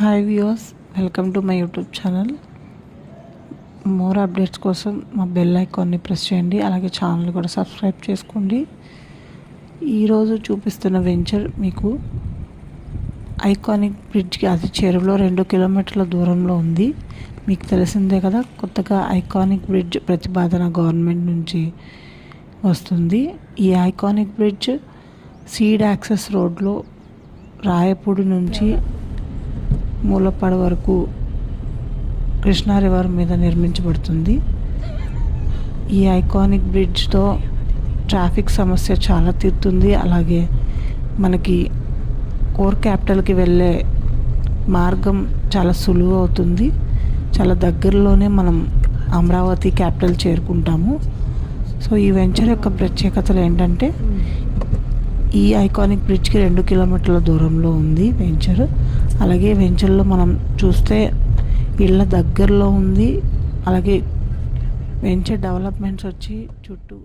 Hi viewers welcome to my YouTube channel. More updates కోసం మా bell ఐకాన్ని press చేయండి అలాగే ఛానల్ కూడా సబ్స్క్రైబ్ చేసుకోండి. ఈరోజు చూపిస్తున్న వెంచర్ మీకు ఐకానిక్ బ్రిడ్జ్కి అది చెరువులో రెండు కిలోమీటర్ల దూరంలో ఉంది. మీకు తెలిసిందే కదా కొత్తగా ఐకానిక్ బ్రిడ్జ్ ప్రతిపాదన గవర్నమెంట్ నుంచి వస్తుంది. ఈ ఐకానిక్ బ్రిడ్జ్ సీడ్ యాక్సెస్ రోడ్లో రాయపూడి నుంచి మూలపాడు వరకు కృష్ణా రివర్ మీద నిర్మించబడుతుంది. ఈ ఐకానిక్ బ్రిడ్జ్తో ట్రాఫిక్ సమస్య చాలా తీరుతుంది. అలాగే మనకి కోర్ క్యాపిటల్కి వెళ్ళే మార్గం చాలా సులువు అవుతుంది. చాలా దగ్గరలోనే మనం అమరావతి క్యాపిటల్ చేరుకుంటాము. సో ఈ వెంచర్ యొక్క ప్రత్యేకతలు ఏంటంటే ఈ ఐకానిక్ బ్రిడ్జ్కి రెండు కిలోమీటర్ల దూరంలో ఉంది వెంచర్ అలాగే వెంచర్లో మనం చూస్తే ఇళ్ళ దగ్గరలో ఉంది. అలాగే వెంచర్ డెవలప్మెంట్స్ వచ్చి చుట్టూ